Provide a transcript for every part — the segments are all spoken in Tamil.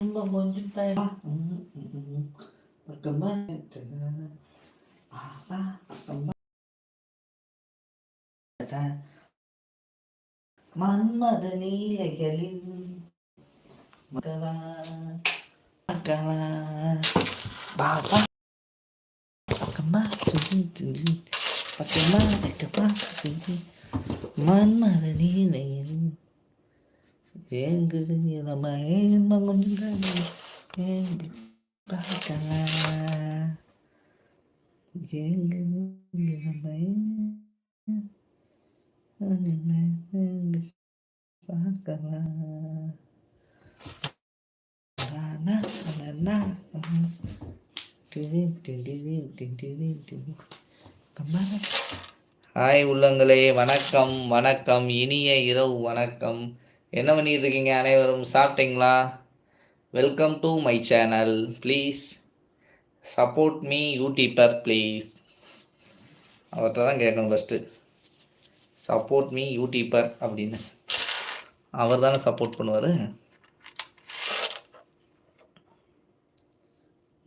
இன்பம் கொஞ்சம் தா பக்கமா பாப்பா பக்கமா மன்மத நீலைகளின் மக்களா மக்களா பாபா பக்கமா சொல்லி பக்கமா பக்கமா சொல்லி மன்மத நீலைகளின் ஏங்குது ஹாய் உள்ளங்களே வணக்கம் வணக்கம். இனிய இரவு வணக்கம். என்ன பண்ணிட்டு இருக்கீங்க அனைவரும்? சாப்பிட்டீங்களா? Welcome to my channel please support me YouTuber please அவர்கிட்ட தான் கேட்கணும் ஃபஸ்ட்டு சப்போர்ட் மீ யூடியூபர் அப்படின்னு. அவர் தானே சப்போர்ட் பண்ணுவார்.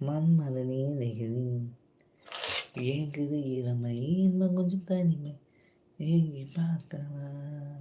மன்மத நீலைகளின் ஏங்குது இளமை இன்னும் கொஞ்சம் தனிமை ஏங்கி பார்க்கலாம்.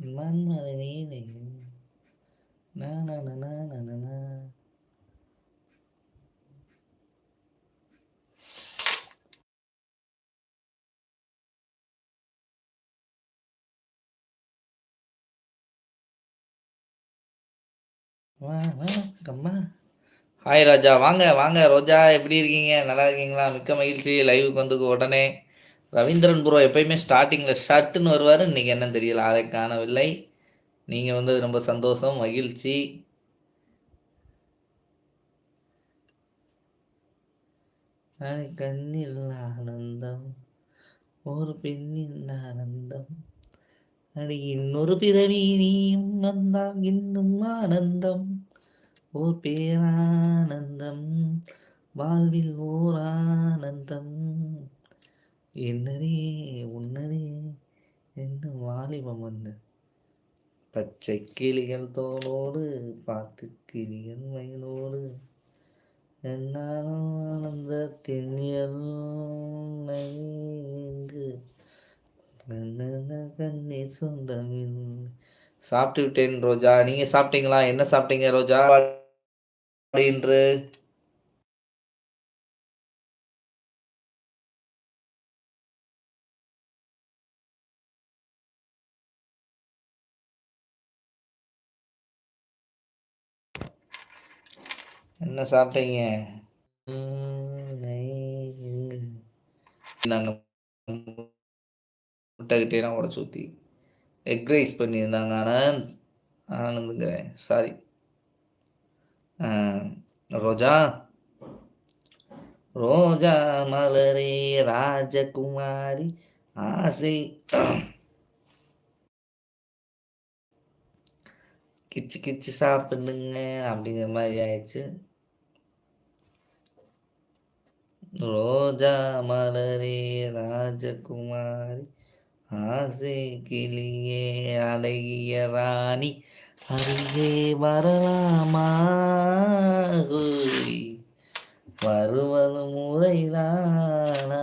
மன்மதனே வா வா கம்மா. ஹாய் ராஜா வாங்க வாங்க ரோஜா எப்படி இருக்கீங்க? நல்லா இருக்கீங்களா? மிக்க மகிழ்ச்சி. லைவுக்கு வந்து உடனே. ரவீந்திரன் ப்ரோ எப்பயுமே ஸ்டார்டிங்கில் ஷர்ட்டுன்னு வருவார். இன்றைக்கி என்னன்னு தெரியல. ஆளை காணவில்லை. நீங்கள் வந்தது ரொம்ப சந்தோஷம் மகிழ்ச்சி. கண்ணில் ஆனந்தம் ஒரு பெண்ணின் ஆனந்தம். அடி இன்னொரு பிறவி நீயும் வந்தால் இன்னும் ஆனந்தம். ஓர் பேரானந்தம் வாழ்வில் ஓர் ஆனந்தம். என்னதே உன்னதே என்ன வாலிபம் வந்து. பச்சை கிளிகள் தோளோடு பார்த்து கிளிகள் மயிலோடு என்னாலும் ஆனந்த திண்ணியல் கண்ணீர் சொந்தமில் சாப்பிட்டு விட்டேன் ரோஜா. நீங்க சாப்பிட்டீங்களா? என்ன சாப்பிட்டீங்க ரோஜா? இன்று என்ன சாப்பிட்டீங்க? நாங்கள் முட்டைக்கிட்டேலாம் உடச்சி ஊற்றி எக் ரைஸ் பண்ணியிருந்தாங்க. ஆனால் ஆனந்துங்கிறேன் சாரி ரோஜா? ரோஜா மலரே ராஜகுமாரி ஆசை. கிச்சு கிச்சு சாப்பிடுங்க. அப்படிங்கிற மாதிரி ஆயிடுச்சு. ரோஜா மலரே ராஜகுமாரி ஆசை கிளியே அழகிய ராணி அருகே வரலாமா? ஹோய். வருவது முறைதானா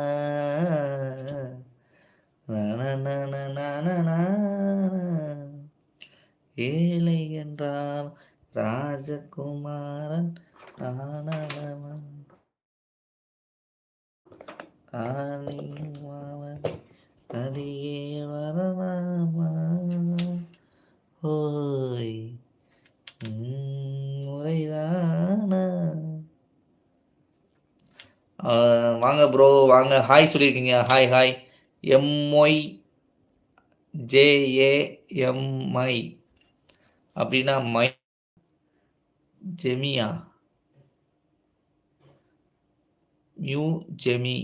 ஏழை என்றால் ராஜகுமாரன் நானவன் ஆணிமாவன் வரலாமா? ஓய் முறைதானா வாங்க ப்ரோ வாங்க. ஹாய் சொல்லியிருக்கீங்க. Hi hi M Y J A M I அப்படின்னா மை ஜெமியா மியூ ஜெமி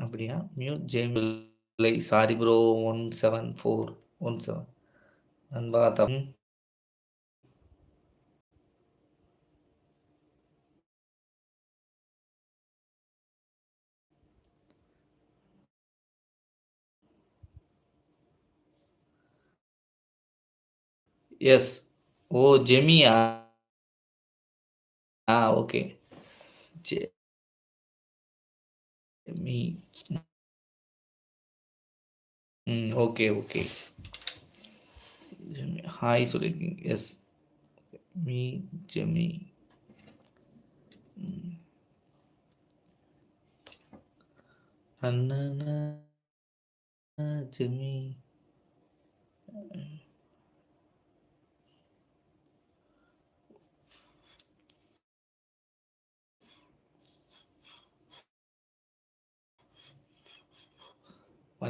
அப்படியா? நியூ ஜேம் இல்லை sorry bro one seven four one seven. நண்பா தம். எஸ் ஓ ஜெமியா? ஆ ஓகே. ஜெமி. ம் ஓகே ஓகே ஜெமி ஹாய் சொல்லியிருக்கீங்க எஸ் மீ ஜெமி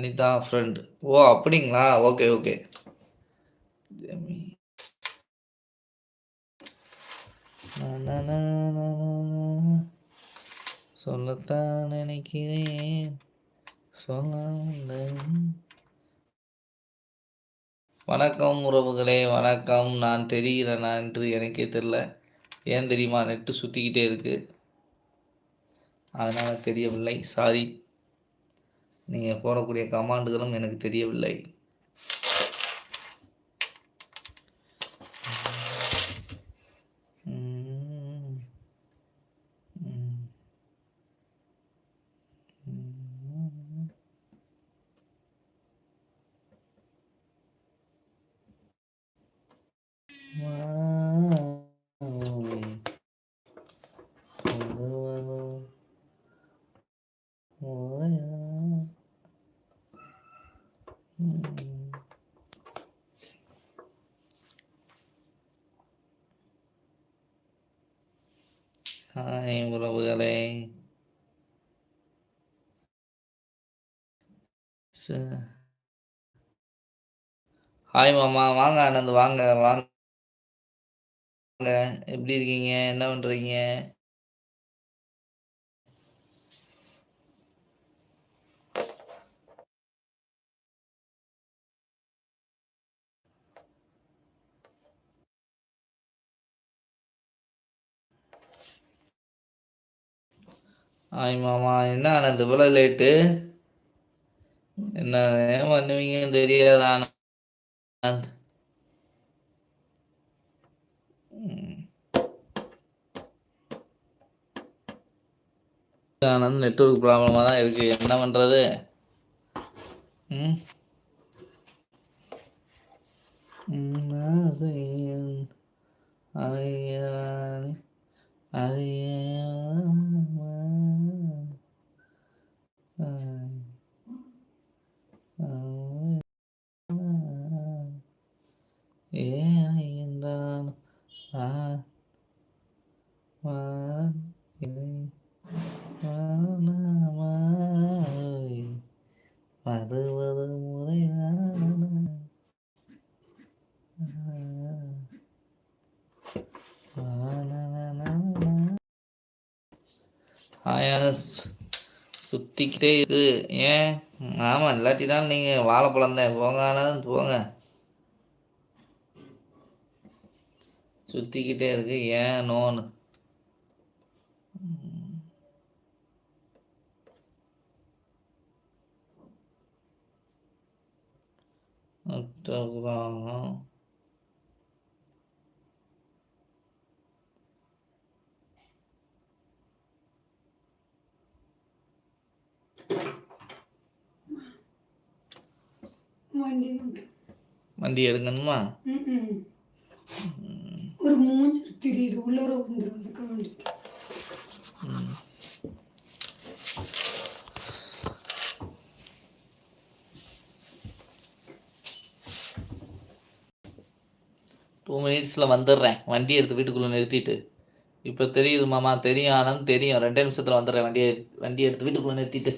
அனிதா ஃப்ரெண்ட் ஓ அப்படிங்களா? ஓகே ஓகே ஜெமி சொல்லத்தான் நினைக்கிறேன். சொல்ல வணக்கம் உறவுகளே வணக்கம். நான் தெரிகிறேனா என்று எனக்கே தெரில ஏன் தெரியுமா? நெட்டு சுற்றிக்கிட்டே இருக்கு. அதனால் தெரியவில்லை. சாரி நீங்கள் போடக்கூடிய கமாண்டுகளும் எனக்கு தெரியவில்லை. ஹாய் மாமா. வாங்க ஆனந்த். வாங்க வாங்க. எப்படி இருக்கீங்க? என்ன பண்றீங்க? ஆய் மாமா. என்ன ஆனந்த்? இவ்வளோ லேட்டு என்ன ஏன் பண்ணுவீங்கன்னு தெரியாது ஆனந்த். ஆனந்த் நெட்ஒர்க் ப்ராப்ளமாக தான் இருக்கு. என்ன பண்ணுறது ம். ம், அறிய அறியானே அறியாமா. ஆய். ஆய். ஏன் என்றான் ஆ வான் இல்லை. வானமாய் வருவது முறையான ஆயா சுத்திக்கிட்டே இருக்கு. ஏன்? ஆமா இல்லாட்டி தான் நீங்கள் வாழைப்பழம் தான். போங்க ஆனந்த் போங்க. சுற்றிக்கிட்டே இருக்கு. ஏன்? நோன்னு. அப்புறம் வண்டி எடுக்கணுமா. ஒரு மூஞ்சி தெரியுது உள்ளர வந்துடும் அதுக்கு வேண்டி டூ மினிட்ஸில் வந்துடுறேன். வண்டி எடுத்து வீட்டுக்குள்ளே நிறுத்திட்டு. இப்போ தெரியுது மாமா தெரியும் ஆனந்த் தெரியும். ரெண்டே நிமிஷத்தில் வந்துடுறேன். வண்டியை வண்டி எடுத்து வீட்டுக்குள்ளே நிறுத்திட்டு.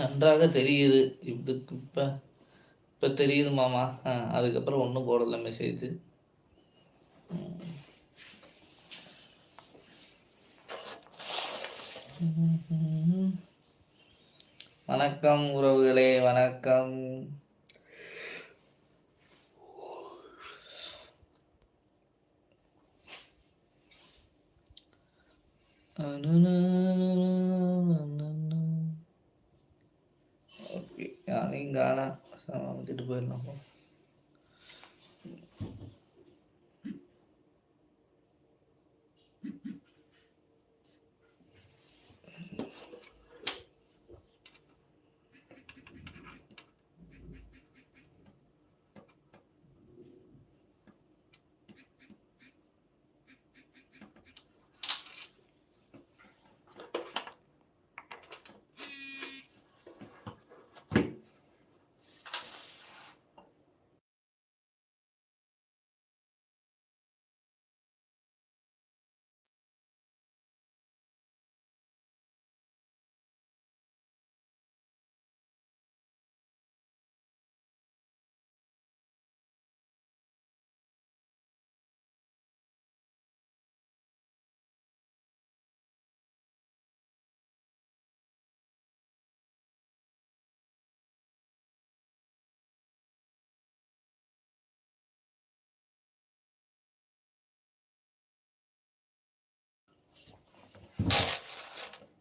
நன்றாக தெரியுது. இதுக்கு இப்போ இப்போ தெரியுது மாமா. அதுக்கப்புறம் ஒன்றும் போடலை மெசேஜ் வணக்கம் உறவுகளே வணக்கம். அனு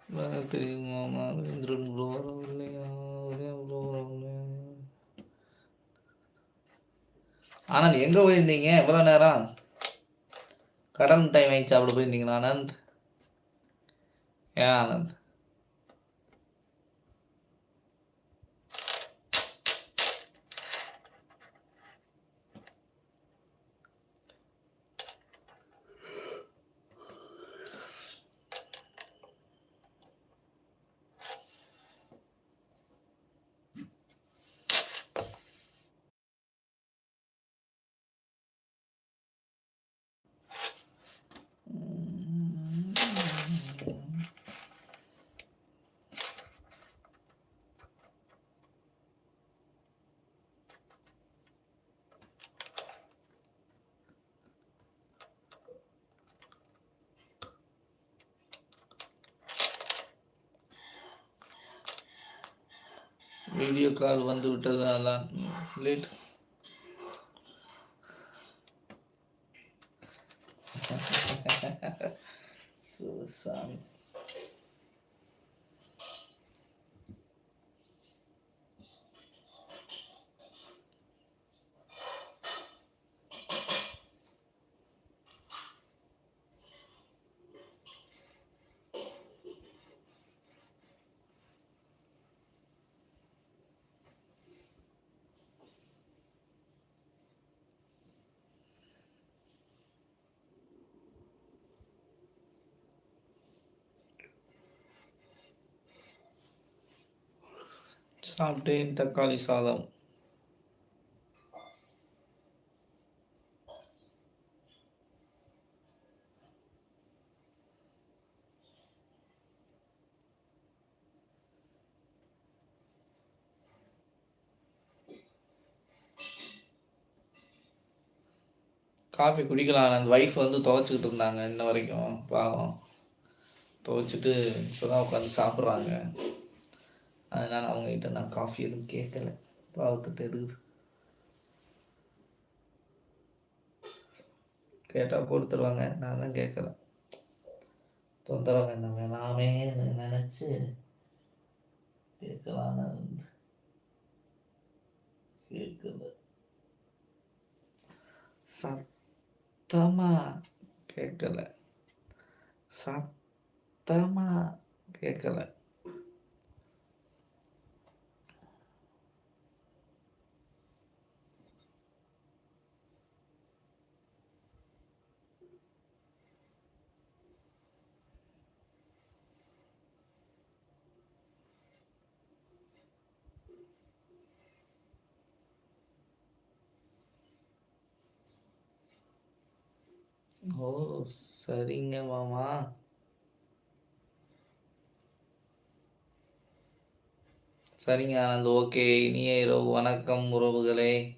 தெரியுமா தெரியுமாமா ரவீந்திரன் ப்ரோ வரவில்லையா உதயம் ப்ரோ வரவில்லையா ஆனந்த் எங்கே போயிருந்தீங்க? எவ்வளோ நேரம். கடன் டைம் வாங்கி சாப்பிட போயிருந்தீங்களா ஆனந்த்? ஏன் ஆனந்த்? வீடியோ கால் வந்து விட்டதால? லேட். சாப்பிட்டேன் தக்காளி சாதம். காஃபி குடிக்கலாம். அந்த ஒய்ஃப் வந்து துவைச்சிக்கிட்டு இருந்தாங்க இன்ன வரைக்கும். பாவம். துவைச்சிட்டு இப்போ தான் உட்காந்து சாப்பிட்றாங்க. அதனால் அவங்ககிட்ட நான் காஃபி எதுவும் கேட்கல பாவத்துட்டு எதுக்கு? கேட்டால் கொடுத்துருவாங்க நான் தான் கேட்கல தொந்தரவு வேண்டாம் வேணாமே நினச்சி கேட்கலான்னு கேட்கல சத்தமா கேட்கல சத்தமா கேட்கல ஓ சரிங்க மாமா சரிங்க ஆனந்த். ஓகே இனிய இரவு. வணக்கம் உறவுகளே.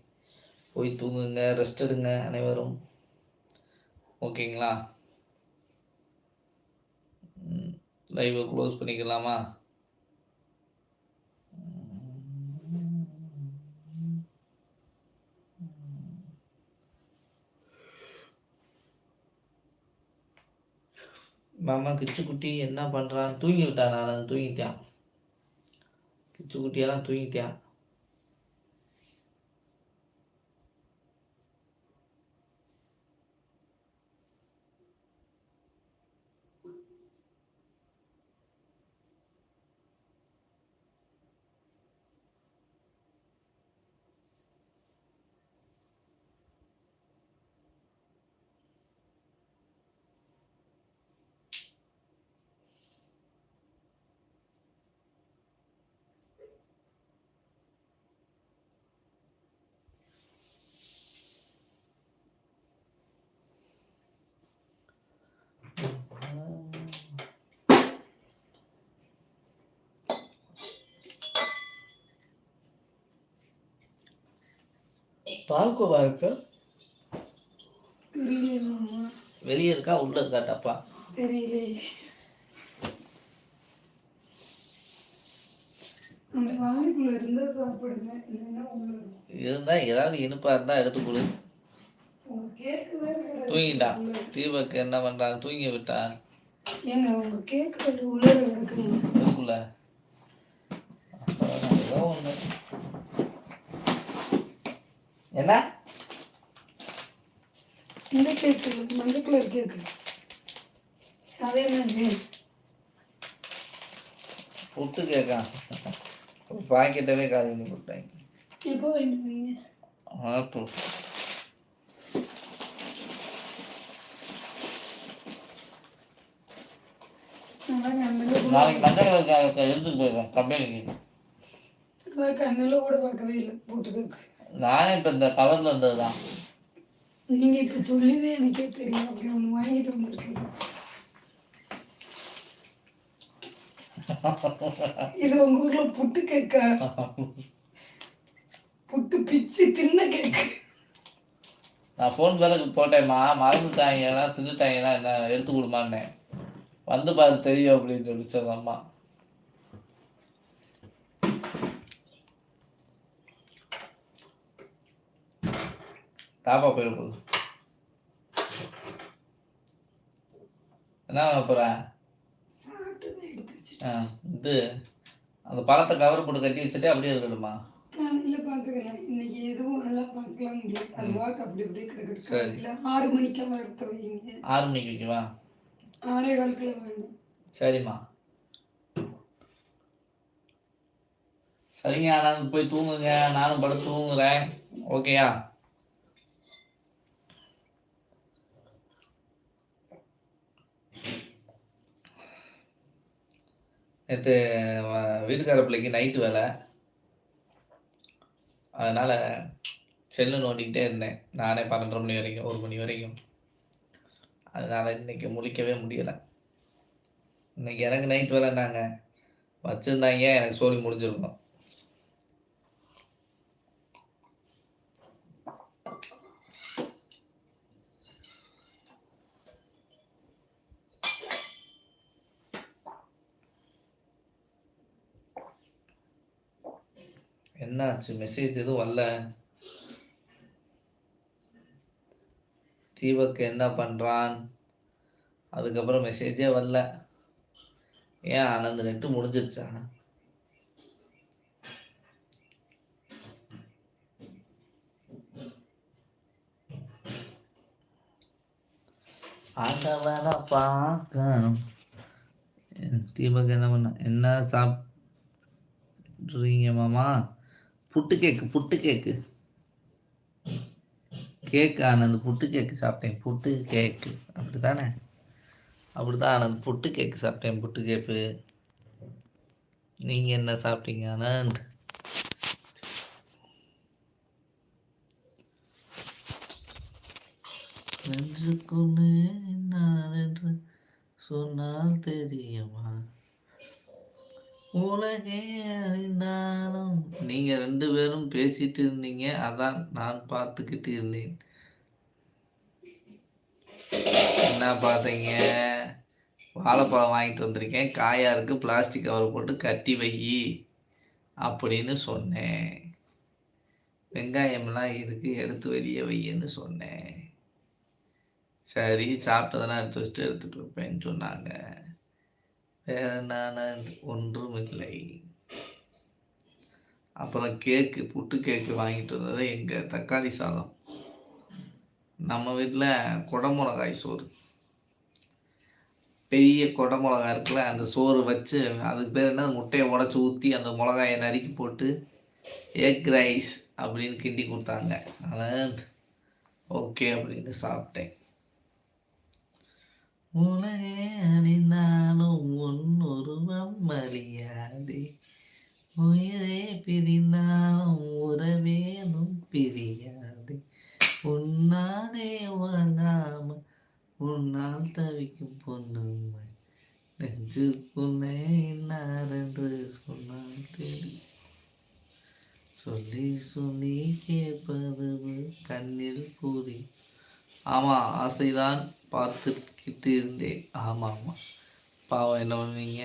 போய் தூங்குங்க ரெஸ்ட் எடுங்க அனைவரும். ஓகேங்களா? லைவை க்ளோஸ் பண்ணிக்கலாமா? மாமா கிச்சுக்குட்டி என்ன பண்ணுறான் தூங்கி விட்டான். நான் தூங்கிட்டான். கிச்சுக்குட்டியெல்லாம் தூங்கிட்டான். பால்கோவா இருக்கா வெளியே இருக்கா உள்ள இருக்கா டப்பா? தெரியலையே. இருந்தா ஏதாவது இனிப்பா இருந்தா எடுத்து கொடு. உங்க கேக்கு வேற கிடையாது. தூங்கிட்டான் தீபக் என்ன பண்றான்? தூங்கி விட்டான் ஏங்க உங்க கேக்கு அது உள்ளே கிடக்குங்க இதுக்குள்ள அப்புறம் ஏதோ ஒண்ணு என்ன? இந்த கேக்கு மஞ்சள் கலர் கேக்கு அதே மாதிரி. புட்டு கேட்கான் பாக்கெட்டவே காலி பண்ணி போட்டாங்க. எப்போ வேண்டுவீங்க ஆப்பு நாளைக்கு மஞ்சள் எடுத்துட்டு போயிருக்கேன் கம்பெனிக்கு. கண்ணில் கூட பார்க்கவே இல்லை போட்டு கேக்கு நானே இப்போ இந்த கவர்ல இருந்தது தான் நீங்க இப்ப சொல்லிதான் எனக்கே தெரியும். அப்படி ஒண்ணு வாங்கிட்டு வந்திருக்கீங்க. இது உங்க ஊர்ல புட்டு கேக்கா புட்டு பிச்சு தின்ன கேக்கு நான் ஃபோன் வேற போட்டேம்மா. மறந்துட்டாங்க. எல்லாம் தின்னுட்டாங்கன்னா என்ன எடுத்து கொடுமான்னேன். வந்து பாரு தெரியும் அப்படின்னு சொல்லிச்சு அந்த தாப்பா போயிட போகுது. என்ன வச்சுட்டு. ஆ, இது அந்த பழத்தை கவர் போட்டு கட்டி வச்சுட்டு அப்படியே இருக்கணுமா காலையில பாத்துக்கலாம் இன்னைக்கு எதுவும் நல்லா பார்க்கலாம் முடியாது. அது வாக்கு அப்படி அப்படியே கிடக்கட்டும். சரி. காலையில ஆறு மணிக்கெல்லாம் எடுத்து வைங்க. ஆறு மணிக்கு வைக்கவா? ஆறே காலுக்குள்ள வேணும். சரிம்மா. சரிங்க ஆனந்த் போய் தூங்குங்க. நானும் படுத்து தூங்குறேன். ஓகேயா? நேற்று வீட்டுக்கார பிள்ளைக்கு நைட்டு வேலை. அதனால் செல்லு நோண்டிக்கிட்டே இருந்தேன். நானே பன்னெண்டரை மணி வரைக்கும் ஒரு மணி வரைக்கும். அதனால் இன்னைக்கு முழிக்கவே முடியலை. இன்னைக்கு எனக்கு நைட் வேலைன்னாங்க. வச்சுருந்தாங்க எனக்கு சோழி முடிஞ்சிருக்கும். என்னாச்சு? மெசேஜ் எதுவும் வரல. தீபக் என்ன பண்ணுறான் அதுக்கப்புறம் மெசேஜே வரல. ஏன் ஆனந்த் நெட்டு முடிஞ்சிருச்சா? ஆண்டவனை பார்க்கணும். தீபக் என்ன பண்ண? என்ன சாப்பிட்றீங்க மாமா? புட்டு கேக்கு புட்டு கேக்கு. கேக்கு ஆனந்த் புட்டு கேக்கு சாப்பிட்டேன். புட்டு கேக்கு. அப்படி தானே அப்படிதான் ஆனந்த் புட்டு கேக்கு சாப்பிட்டேன். புட்டு கேக்கு. நீங்கள் என்ன சாப்பிட்டீங்க ஆனந்த்? நெஞ்சுக்குள்ளே நான் என்று சொன்னால் தெரியுமா? உலகே அறிந்தாலும். நீங்க ரெண்டு பேரும் பேசிட்டு இருந்தீங்க அதான் நான் பார்த்துக்கிட்டு இருந்தேன். என்ன பார்த்தீங்க? வாழைப்பழம் வாங்கிட்டு வந்திருக்கேன். காயா இருக்கு பிளாஸ்டிக் கவர் போட்டு கட்டி வை அப்படின்னு சொன்னேன். வெங்காயம்லாம் இருக்கு எடுத்து வெளியே வையன்னு சொன்னேன். சரி சாப்பிட்டதெல்லாம் எடுத்து வச்சுட்டு எடுத்துகிட்டு வைப்பேன்னு சொன்னாங்க. வேற என்ன ஒன்றும் இல்லை அப்புறம் கேக்கு புட்டு கேக்கு வாங்கிட்டு வந்தது எங்கள் தக்காளி சாதம். நம்ம வீட்டில் குடமிளகாய் சோறு. பெரிய குடை மிளகா இருக்குல்ல அந்த சோறு வச்சு அதுக்கு பேர் என்ன? முட்டையை உடச்சி ஊற்றி அந்த மிளகாயை நறுக்கி போட்டு எக் ரைஸ் அப்படின்னு கிண்டி கொடுத்தாங்க. ஆனால் ஓகே அப்படின்னு சாப்பிட்டேன். உலகே அணிந்தாலும் ஒன்னொருவம் மரியாதை. உயிரே பிரிந்தாலும் உறவேனும் பிரியாது. உன்னாலே உறங்காம உன்னால் தவிக்கும் பொண்ணுமை நெஞ்சுக்குள்ளே இன்னாரென்று சொன்னால் தெரியும் சொல்லி சொல்லி கேட்பது கண்ணில் கூறி. ஆமாம் ஆசைதான். பார்த்துக்கிட்டு இருந்தேன் ஆமாம் ஆமாம் பாவம் என்ன பண்ணுவீங்க?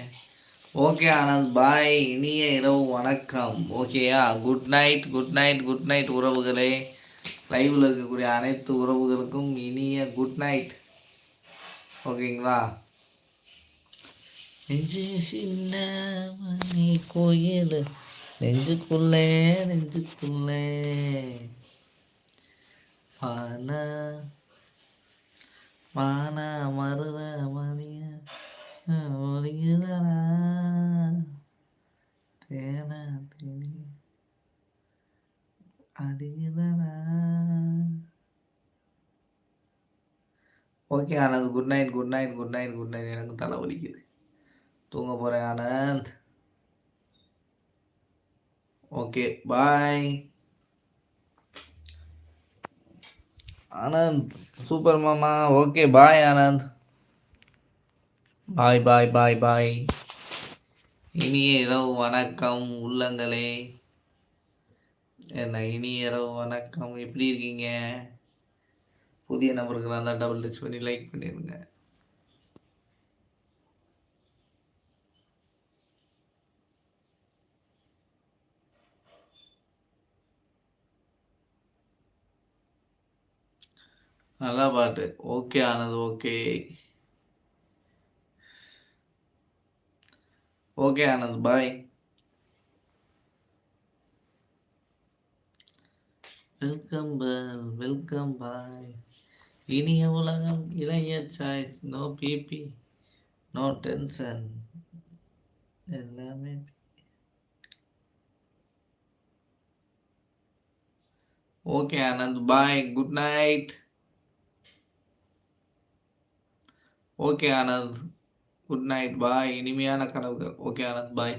ஓகே ஆனந்த் பாய் இனிய இரவு வணக்கம். ஓகேயா good night good night good night உறவுகளே. லைவில் இருக்கக்கூடிய அனைத்து உறவுகளுக்கும் இனிய குட் நைட் ஓகேங்களா? நெஞ்சு சின்ன மணி கோயில். நெஞ்சுக்குள்ளே நெஞ்சுக்குள்ளே. மானா மானா மருத மணிய ஒருங்குதடா தேனா தேனி அடிக்குதடா okay Anand good night good night good night good night எனக்கு தலை வலிக்குது. தூங்க போகிறேன் Anand okay bye Anand super மாமா. Okay bye Anand. Bye bye bye bye. இனிய இரவு வணக்கம் உள்ளங்களே. என்ன இனிய இரவு வணக்கம். எப்படி இருக்கீங்க? புதிய நபர்களாக இருந்தால் டபுள் டச் பண்ணி லைக் பண்ணிடுங்க. நல்ல பாட்டு. ஓகே ஆனது okay. Okay Anand bye. Welcome pal welcome bye. இனிய உலகம் இளைய choice. No BP no tension. எல்லாமே okay Anand bye. Good night. Okay Anand good night bye இனிமையான கனவுகள். ஓகே ஆனந்த் பாய்